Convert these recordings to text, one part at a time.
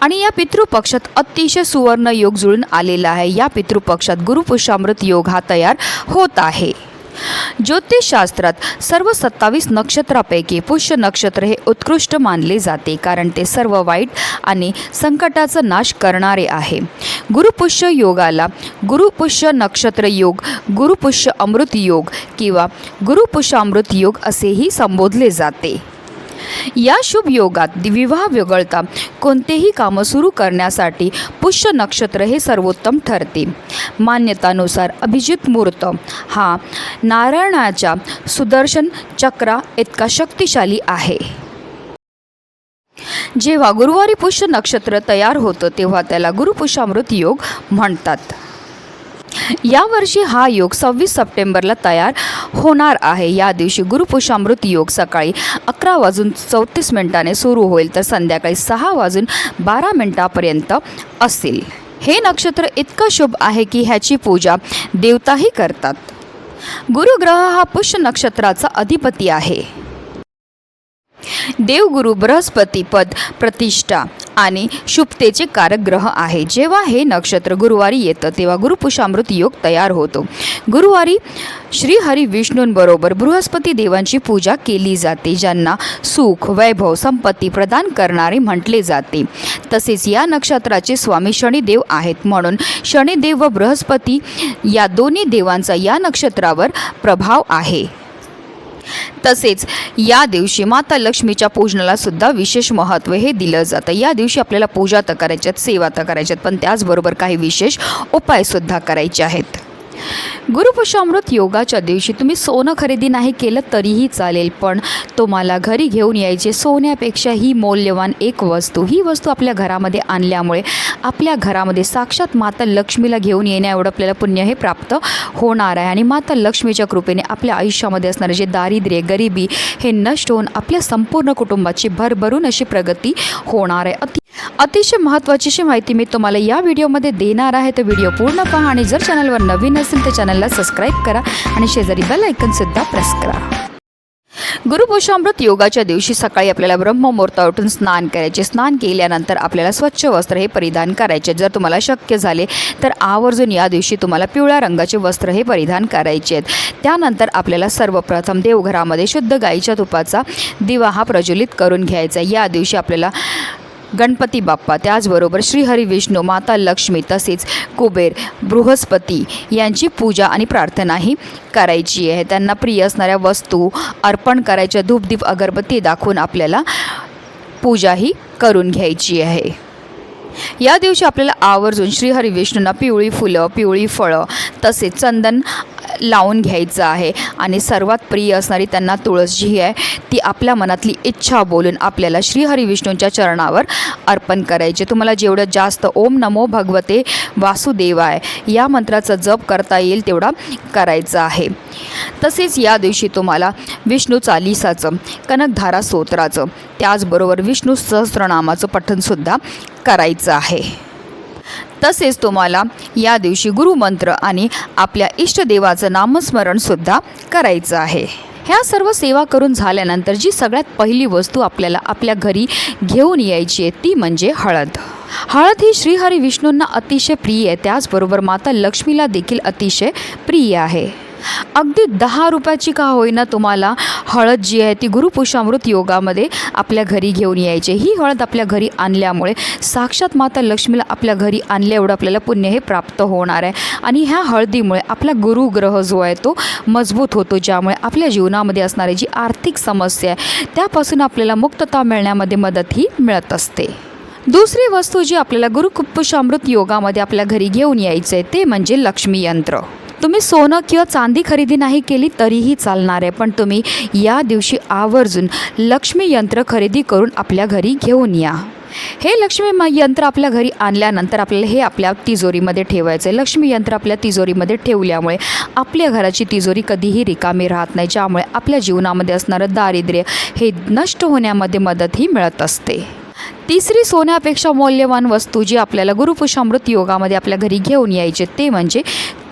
आणि या पितृपक्षात अतिशय सुवर्ण योग जुळून आलेला आहे. या पितृपक्षात गुरुपुषामृत योग हा तयार होत आहे. ज्योतिषशास्त्रात सर्व सत्तावीस नक्षत्रापैकी पुष्य नक्षत्र हे उत्कृष्ट मानले जाते कारण ते सर्व वाईट आणि संकटाचा नाश करणारे आहे. गुरुपुष्य योगाला गुरुपुष्य नक्षत्र योग गुरुपुष्य अमृत योग किंवा गुरुपुष्यामृत योग असेही संबोधले जाते. या शुभ योगात विवाह वगळता कोणतेही कामं सुरू करण्यासाठी पुष्य नक्षत्र हे सर्वोत्तम ठरते. मान्यतानुसार अभिजित मुहूर्त हा नारायणाच्या सुदर्शन चक्रा इतका शक्तिशाली आहे. जेव्हा गुरुवारी पुष्य नक्षत्र तयार होतं तेव्हा त्याला गुरुपुष्यामृत योग म्हणतात. यावर्षी हा योग सव्वीस सप्टेंबरला तयार होणार आहे. या दिवशी गुरुपुषामृत योग सकाळी अकरा वाजून चौतीस मिनिटाने सुरू होईल तर संध्याकाळी सहा वाजून बारा मिनिटापर्यंत असेल. हे नक्षत्र इतकं शुभ आहे की ह्याची पूजा देवताही करतात. गुरुग्रह हा पुष्य नक्षत्राचा अधिपती आहे. देवगुरु बृहस्पती पद प्रतिष्ठा आणि शुभतेचे कारक ग्रह आहे. जेव्हा हे नक्षत्र गुरुवारी येतं तेव्हा गुरुपुषामृत योग तयार होतो. गुरुवारी श्रीहरी विष्णूंबरोबर बृहस्पती देवांची पूजा केली जाते ज्यांना सुख वैभव संपत्ती प्रदान करणारे म्हटले जाते. तसेच या नक्षत्राचे स्वामी शनिदेव आहेत. म्हणून शनिदेव व बृहस्पती या दोन्ही देवांचा या नक्षत्रावर प्रभाव आहे. तसेच या दिवशी माता लक्ष्मीच्या पूजनाला सुद्धा विशेष महत्त्व हे दिलं जातं. या दिवशी आपल्याला पूजा तर करायच्यात सेवा तर करायच्यात पण त्याचबरोबर काही विशेष उपायसुद्धा करायचे आहेत. गुरुपुषामृत योगाच्या दिवशी तुम्ही सोनं खरेदी नाही केलं तरीही चालेल पण तुम्हाला घरी घेऊन यायचे सोन्यापेक्षा ही मौल्यवान एक वस्तू. ही वस्तू आपल्या घरामध्ये आणल्यामुळे आपल्या घरामध्ये साक्षात माता लक्ष्मीला घेऊन येण्या एवढं आपल्याला पुण्य हे प्राप्त होणार आहे. आणि माता लक्ष्मीच्या कृपेने आपल्या आयुष्यामध्ये असणारे जे दारिद्र्य गरिबी हे नष्ट होऊन आपल्या संपूर्ण कुटुंबाची भरभरून अशी प्रगती होणार आहे. अति अतिशय महत्त्वाची अशी माहिती मी तुम्हाला या व्हिडिओमध्ये देणार आहे. तर व्हिडिओ पूर्ण पहा आणि जर चॅनलवर नवीन असेल तर चॅनलला सबस्क्राईब करा आणि शेजारी बेल ऐकनसुद्धा प्रेस करा. गुरुपोषामृत योगाच्या दिवशी सकाळी आपल्याला ब्रह्ममुहूर्ता उठून स्नान करायचे. स्नान केल्यानंतर आपल्याला स्वच्छ वस्त्र हे परिधान करायचे. जर तुम्हाला शक्य झाले तर आवर्जून या दिवशी तुम्हाला पिवळ्या रंगाचे वस्त्र हे परिधान करायचे आहेत. त्यानंतर आपल्याला सर्वप्रथम देवघरामध्ये शुद्ध गाईच्या तुपाचा दिवा हा प्रज्वलित करून घ्यायचा या दिवशी आपल्याला गणपती बाप्पा त्याचबरोबर श्रीहरी विष्णू माता लक्ष्मी तसेच कुबेर बृहस्पती यांची पूजा आणि प्रार्थनाही करायची आहे. त्यांना प्रिय असणाऱ्या वस्तू अर्पण करायच्या धूपदीप अगरबत्ती दाखवून आपल्याला पूजाही करून घ्यायची आहे. या दिवशी आपल्याला आवर्जून श्रीहरी विष्णूंना पिवळी फुलं पिवळी फळं तसेच चंदन लावून घ्यायचं आहे. आणि सर्वात प्रिय असणारी त्यांना तुळस जी आहे. ती आपल्या मनातली इच्छा बोलून आपल्याला श्रीहरिविष्णूंच्या चरणावर अर्पण करायचे. तुम्हाला जेवढं जास्त ओम नमो भगवते वासुदेवाय या मंत्राचा जप करता येईल तेवढा करायचा आहे. तसेच या दिवशी तुम्हाला विष्णू चालिसाचं कनकधारा स्तोत्राचं त्याचबरोबर विष्णू सहस्रनामाचं पठणसुद्धा करायचं आहे. तसेच तुम्हाला या दिवशी गुरुमंत्र आणि आपल्या इष्टदेवाचं नामस्मरणसुद्धा करायचं आहे. ह्या सर्व सेवा करून झाल्यानंतर जी सगळ्यात पहिली वस्तू आपल्याला आपल्या घरी घेऊन यायची आहे ती म्हणजे हळद. हळद ही श्रीहरी विष्णूंना अतिशय प्रिय आहे त्याचबरोबर माता लक्ष्मीला देखील अतिशय प्रिय आहे. अगदी दहा रुपयाची का होईना तुम्हाला हळद जी आहे ती गुरुपुषामृत योगामध्ये आपल्या घरी घेऊन यायचे. ही हळद आपल्या घरी आणल्यामुळे साक्षात माता लक्ष्मीला आपल्या घरी आणल्या एवढं आपल्याला पुण्य हे प्राप्त होणार आहे. आणि ह्या हळदीमुळे आपला गुरुग्रह जो आहे तो मजबूत होतो ज्यामुळे आपल्या जीवनामध्ये असणारी जी आर्थिक समस्या आहे त्यापासून आपल्याला मुक्तता मिळण्यामध्ये मदत ही मिळत असते. दुसरी वस्तू जी आपल्याला गुरुकुप्पुषामृत योगामध्ये आपल्या घरी घेऊन यायचं आहे ते म्हणजे लक्ष्मी यंत्र. तुम्ही सोनं किंवा चांदी खरेदी नाही केली तरीही चालणार आहे. पण तुम्ही या दिवशी आवर्जून लक्ष्मी यंत्र खरेदी करून आपल्या घरी घेऊन या. हे लक्ष्मी म- यंत्र आपल्या घरी आणल्यानंतर आपल्याला हे आपल्या तिजोरीमध्ये ठेवायचं आहे लक्ष्मी यंत्र आपल्या तिजोरीमध्ये ठेवल्यामुळे आपल्या घराची तिजोरी कधीही रिकामी राहत नाही. ज्यामुळे आपल्या जीवनामध्ये असणारं दारिद्र्य हे नष्ट होण्यामध्ये मदतही मिळत असते. तिसरी सोन्यापेक्षा मौल्यवान वस्तू जी आपल्याला गुरुपुषामृत योगामध्ये आपल्या घरी घेऊन यायचे ते म्हणजे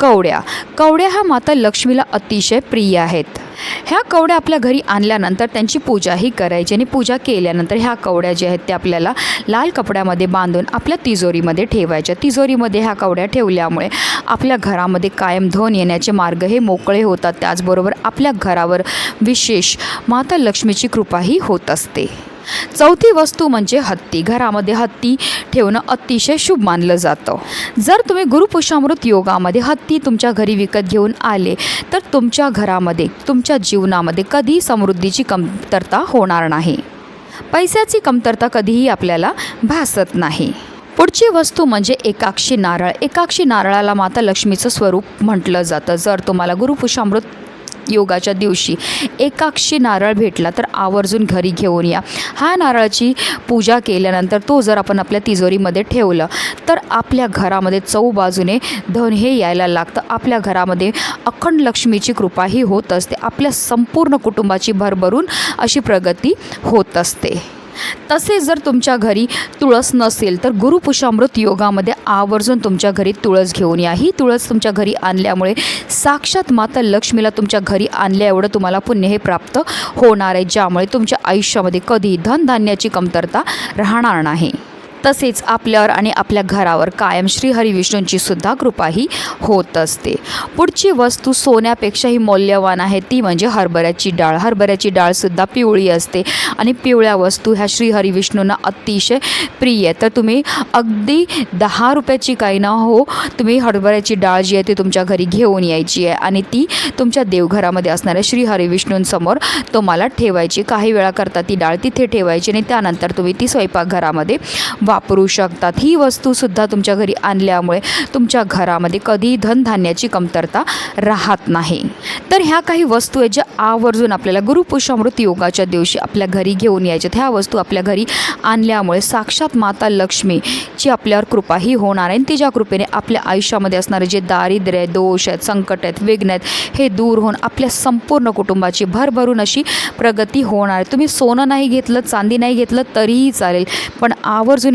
कवड्या. कवड्या ह्या माता लक्ष्मीला अतिशय प्रिय आहेत. ह्या कवड्या आपल्या घरी आणल्यानंतर त्यांची पूजाही करायची आणि पूजा केल्यानंतर ह्या कवड्या ज्या आहेत त्या आपल्याला लाल कपड्यामध्ये बांधून आपल्या तिजोरीमध्ये ठेवायच्या. तिजोरीमध्ये ह्या कवड्या ठेवल्यामुळे आपल्या घरामध्ये कायम धन येण्याचे मार्ग हे मोकळे होतात. त्याचबरोबर आपल्या घरावर विशेष माता लक्ष्मीची कृपाही होत असते. चौथी वस्तू म्हणजे हत्ती. घरामध्ये हत्ती ठेवणं अतिशय शुभ मानलं जातं. जर तुम्ही गुरुपुषामृत योगामध्ये हत्ती तुमच्या घरी विकत घेऊन आले तर तुमच्या घरामध्ये तुमच्या जीवनामध्ये कधी समृद्धीची कमतरता होणार नाही. पैशाची कमतरता कधीही आपल्याला भासत नाही. पुढची वस्तू म्हणजे एकाक्षी नारळ. एकाक्षी नारळाला माता लक्ष्मीचं स्वरूप म्हटलं जातं. जर तुम्हाला गुरुपुषामृत योगाच्या दिवशी. एकाक्षी नारळ भेटला तर आवर्जून घरी घेऊन या. हा नारळाची पूजा केल्यानंतर तो जर आपण आपल्या तिजोरीमध्ये ठेवलं तर आपल्या घरामध्ये चौबाजूने धन हे यायला लागतं. आपल्या घरामध्ये अखंड लक्ष्मीची कृपाही होत असते. आपल्या संपूर्ण कुटुंबाची भरभरून अशी प्रगती होत असते. तसेच जर तुमच्या घरी तुळस नसेल तर गुरुपुषामृत योगामध्ये आवर्जून तुमच्या घरी तुळस घेऊन या. ही तुळस तुमच्या घरी आणल्यामुळे साक्षात माता लक्ष्मीला तुमच्या घरी आणल्या एवढं तुम्हाला पुण्य हे प्राप्त होणार आहे ज्यामुळे तुमच्या आयुष्यामध्ये कधी धनधान्याची कमतरता राहणार नाही. तसेच आपल्यावर आणि आपल्या घरावर कायम श्री हरिविष्णूंची सुद्धा कृपाही होत असते. पुढची वस्तू सोन्यापेक्षाही मौल्यवान आहे. ती म्हणजे हरभऱ्याची डाळ. हरभऱ्याची डाळसुद्धा पिवळी असते आणि पिवळ्या वस्तू ह्या श्री हरिविष्णूंना अतिशय प्रिय आहे तर तुम्ही अगदी दहा रुपयाची काही ना हो तुम्ही हरभऱ्याची डाळ जी आहे ती तुमच्या घरी घेऊन यायची आहे आणि ती तुमच्या देवघरामध्ये असणाऱ्या श्री हरिविष्णूंसमोर तुम्हाला ठेवायची. काही वेळा करता ती डाळ तिथे ठेवायची आणि त्यानंतर तुम्ही ती स्वयंपाकघरामध्ये वापरू शकतात. ही वस्तूसुद्धा तुमच्या घरी आणल्यामुळे तुमच्या घरामध्ये कधीही धनधान्याची कमतरता राहत नाही. तर ह्या काही वस्तू आहेत ज्या आवर्जून आपल्याला गुरुपुषामृत योगाच्या दिवशी आपल्या घरी घेऊन यायच्यात ह्या वस्तू आपल्या घरी आणल्यामुळे साक्षात माता लक्ष्मीची आपल्यावर कृपाही होणार आहे. आणि तिच्या कृपेने आपल्या आयुष्यामध्ये असणारे जे दारिद्र्य आहे, दोष आहेत संकट आहेत विघ्न आहेत हे दूर होऊन आपल्या संपूर्ण कुटुंबाची भरभरून अशी प्रगती होणार आहे. तुम्ही सोनं नाही घेतलं चांदी नाही घेतलं तरीही चालेल. पण आवर्जून